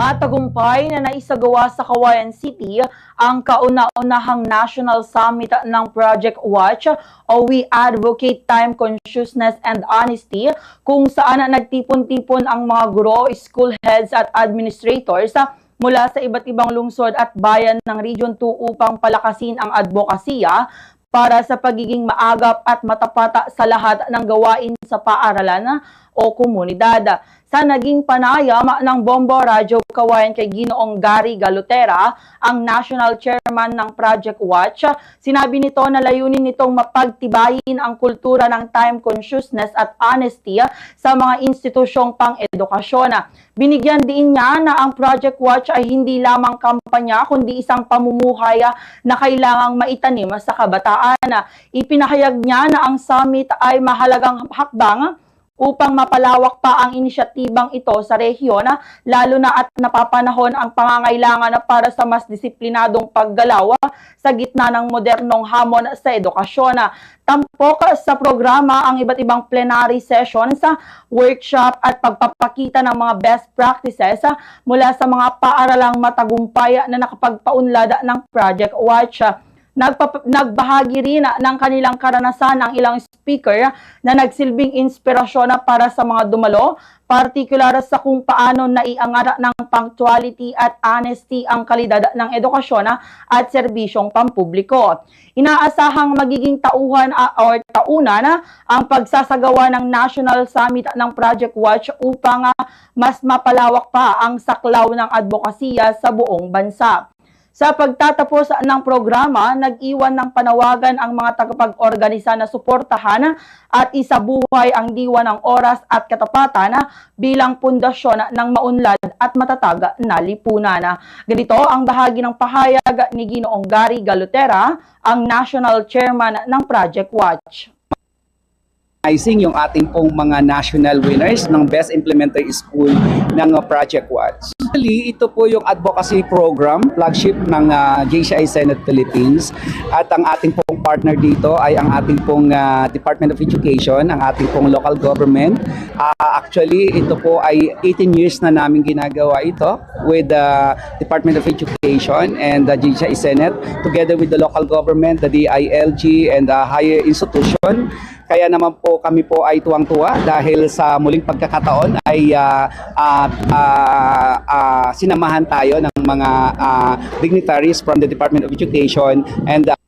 Matagumpay na naisagawa sa Kawayan City ang kauna-unahang National Summit ng Project Watch o We Advocate Time Consciousness and Honesty kung saan nagtipon-tipon ang mga guro, school heads at administrators mula sa iba't ibang lungsod at bayan ng Region 2 upang palakasin ang advokasya para sa pagiging maagap at matapata sa lahat ng gawain sa paaralan o komunidad. Sa naging panayam ng Bombo Radyo Kawayan kay Ginoong Gary Galutera, ang National Chairman ng Project Watch, sinabi nito na layunin nitong mapagtibayin ang kultura ng time consciousness at honesty sa mga institusyong pang-edukasyon. Binigyan din niya na ang Project Watch ay hindi lamang kampanya kundi isang pamumuhay na kailangang maitanim sa kabataan. Ipinahayag niya na ang summit ay mahalagang hakbang upang mapalawak pa ang inisyatibang ito sa rehiyon, lalo na at napapanahon ang pangangailangan para sa mas disiplinadong paggalaw sa gitna ng modernong hamon sa edukasyon. Tampok sa programa ang iba't ibang plenary sessions, workshop at pagpapakita ng mga best practices mula sa mga paaralang matagumpay na nakapagpaunlad ng Project Watch. Nagpap- nagbahagi rin ng kanilang karanasan ang ilang speaker na nagsilbing inspirasyon na para sa mga dumalo, partikular sa kung paano naiangara ng punctuality at honesty ang kalidad ng edukasyon at serbisyong pampubliko. Inaasahang magiging tauhan ah, or taunan ah, ang pagsasagawa ng National Summit ng Project Watch upang ah, mas mapalawak pa ang saklaw ng advokasya sa buong bansa. Sa pagtatapos ng programa, nag-iwan ng panawagan ang mga tagapag-organisa na suportahan at isabuhay ang diwa ng oras at katapatan bilang pundasyon ng maunlad at matatag na lipunan. Ganito ang bahagi ng pahayag ni Ginoong Gary Galutera, ang National Chairman ng Project Watch. recognizing yung ating pong mga national winners ng Best Implementary School ng Project Watch. Actually, ito po yung advocacy program, flagship ng uh, JCI Senate Philippines. At ang ating pong partner dito ay ang ating pong uh, Department of Education, ang ating pong local government. Uh, actually, ito po ay 18 years na namin ginagawa ito with the Department of Education and the JCI Senate together with the local government, the DILG and the higher institution. Kaya naman po kami po ay tuwang-tuwa dahil sa muling pagkakataon ay ah, ah, ah, ah, sinamahan tayo ng mga ah, dignitaries from the Department of Education and the